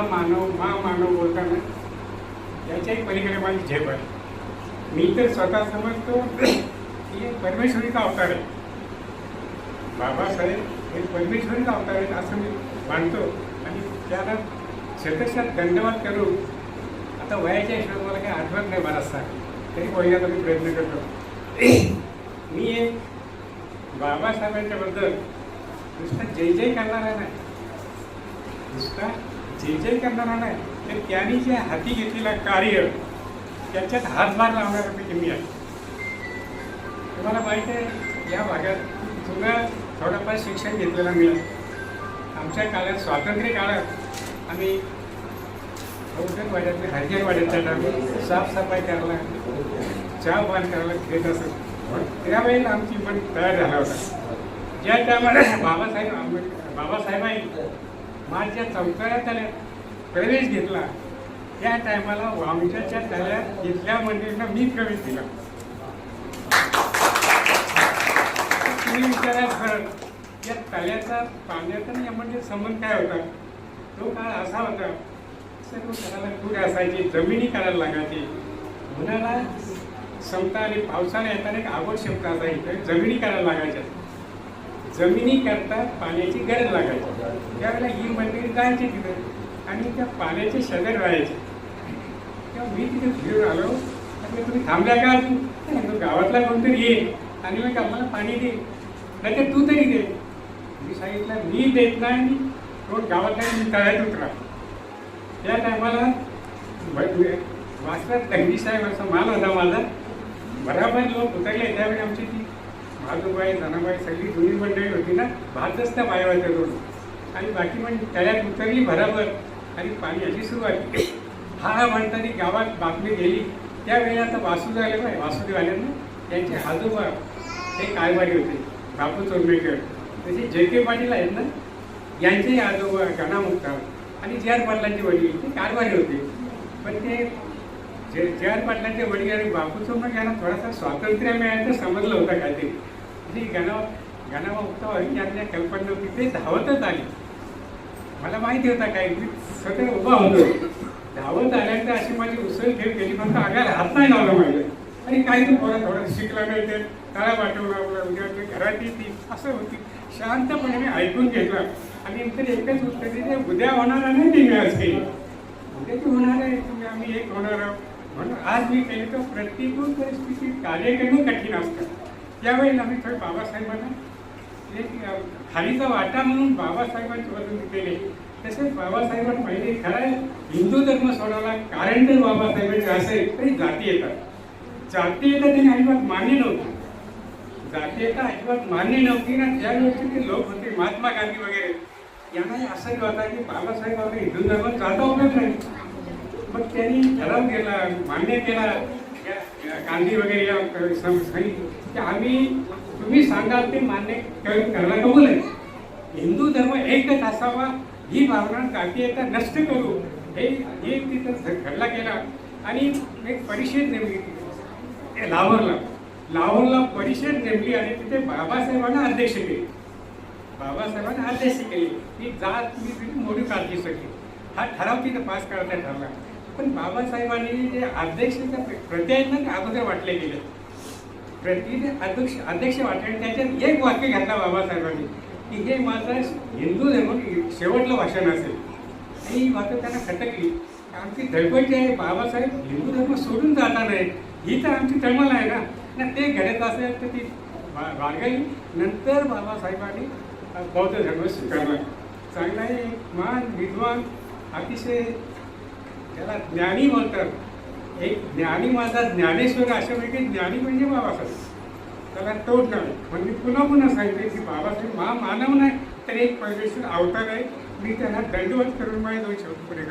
महामानव महामानव बोलताना याच्याही पलीकडे माझी झेप आहे. मी तर स्वतः समजतो की परमेश्वरीचा अवतार आहे. बाबासाहेब हे परमेश्वरीचा अवतार आहे असं मी मानतो. आणि त्याला शतशात धन्यवाद करू आता वयाच्या हिशोबात मला काही आठवत नाही बराचसा तरी बोलण्याचा मी प्रयत्न करतो. मी एक बाबासाहेबांच्याबद्दल नुसतं जय जय आहे ना. नुसता जे जे करणारा नाही तर त्यांनी जे हाती घेतलेलं कार्य त्याच्यात हातभार लावण्यासाठी मी आहे. तुम्हाला माहिती आहे या भागात तुम्हाला थोडंफार शिक्षण घेतलेलं मिळालं. आमच्या काळात स्वातंत्र्य काळात आम्ही औषध वाड्यातले हरिजन साफसफाई करायला चहा पान करायला घेत असत. त्यावेळेला आमची पण तयार झाला होता. ज्या टायमाला बाबासाहेब आंबेडकर बाबासाहेबांनी माझ्या चौथऱ्या तळ्यात प्रवेश घेतला. त्या टायमाला वामच्याच्या तळ्यात इथल्या मंडळींना मी प्रवेश दिला. तुम्ही विचारा खरं या तळ्याचा पाण्याचा आणि या म्हणजे संबंध काय होता? तो काळ असा होता सर्व करायला दूर असायची जमिनी करायला लागायची. उन्हाळा संपता आणि पावसाळा येताना एक आवश्यकता असायची तर जमिनी करायला लागायच्या. जमिनी करता पाण्याची गरज लागायची. त्यावेळेला ही मंदिर जायचे तिथं. आणि त्या पाण्याचे शेजार राहायचे तेव्हा मी तिथे फिरून आलो. म्हटलं तुम्ही थांबल्या का? नाही, तो गावातला कोणतरी ये. आणि मग आम्हाला पाणी दे. नाही तर तू तरी दे. मी सांगितलं मी देत नाही. तो गावातला मी तळ्यात उतरा. त्या टायमाला वाचलात दंडी साहेब असा माल होता माझा. बराबर लोक उतरले. त्यावेळी आमची ती महाजूबाई जनाबाई सगळी जुनी मंडळी होती ना? भातच त्या बाया होत्या दोन आणि बाकी म्हणजे त्याच्यात उतरली भराभर आणि पाणी अशी सुरुवात हा हा म्हणताना गावात बातमी गेली. त्यावेळी आता वासुदेव आले बाय वासुदेव आल्यानं त्यांचे आजोबा हे कारभारी होते बापू चोरमेकर. तसे जे के पाटील आहेत ना यांचेही आजोबा गणामुक्ता आणि जे आर पाटलांचे वडील ते कारभारी होते. पण ते जे जे आर पाटलांचे वडील आणि बापू चोरमेकर यांना थोडासा स्वातंत्र्य मिळायचं समजलं होतं काहीतरी जी गणा गणवा उत्सव व्हावी कल्पना होती ते धावतच आली. मला माहिती होता काय मी स्वतः उभा होतो. धावत आल्यानंतर अशी माझी उसळ खेळ केली पण आगायला हात नाही लावला माझ्या. आणि काही तू पोरा थोडं शिकला नाही ते तळा पाठवला उद्या घरात येते असं होती. शांतपणे मी ऐकून घेतला. आणि नंतर एकच उत्तर दिले उद्या होणार आहे नाही ते आज काही उद्या तू होणार आहे तुम्ही आम्ही एक होणार आहोत. म्हणून आज मी केले तर प्रतिकूल परिस्थितीत कार्य करणं कठीण असतं. त्यावेळी आम्ही थोडे बाबासाहेबांना एक खालीचा वाटा म्हणून बाबासाहेबांची वजन केले तसेच बाबासाहेबांना पहिले खरं हिंदू धर्म सोडायला कारण जर बाबासाहेबांचे असेल तरी जाती येतात. जाती येतात त्यांनी अजिबात मान्य नव्हती. जातीयता अजिबात मान्य नव्हती ना ज्या वेळेचे ते लोक होते महात्मा गांधी वगैरे. यांनाही असं होता की बाबासाहेब आपल्या हिंदू धर्मात जाता उपयोग नाही. मग त्यांनी ठराव केला मान्य केला. गांधी वगैरे या क- की आम्ही तुम्ही सांगाल ते मान्य करायला कबूल आहे. हिंदू धर्म एकच असावा ही भावना जातीयता नष्ट करू. हे हे तिथं घडला गेला. आणि एक परिषद नेमली ते लाहोरला. लाहोरला परिषद नेमली आणि तिथे बाबासाहेबांना अध्यक्ष केले बाबासाहेबांना अध्यक्ष केले की जात मी तिथे मोठी काढली सगळी. हा ठराव तिथं पास करायचा ठरला पण बाबासाहेबांनी जे अध्यक्षाच्या प्रति अगोदर वाटले गेले. प्रति अध्यक्ष अध्यक्ष वाटले त्याच्यात एक वाक्य घातला बाबासाहेबांनी की हे माझं हिंदू धर्म शेवटलं भाषण असेल. आणि ही वाक्य त्यांना खटकली. आमची धडपड जी आहे बाबासाहेब हिंदू धर्म सोडून जाता नाही. ही तर आमची तळमळ आहे ना. ना ते घडत असेल तर ती बा- नंतर बाबासाहेबांनी बौद्ध धर्म स्वीकारला. चांगला आहे मान विद्वान अतिशय त्याला ज्ञानी म्हणतात. एक ज्ञानी माझा ज्ञानेश्वर अशापैकी ज्ञानी म्हणजे बाबासाहेब. त्याला तोड नाही म्हणजे पुन्हा पुन्हा सांगते की बाबासाहेब मा मानव नाही तर एक परमेश्वर अवतार आहे. मी त्यांना दंडवत करून माझे दोन शब्द पुढे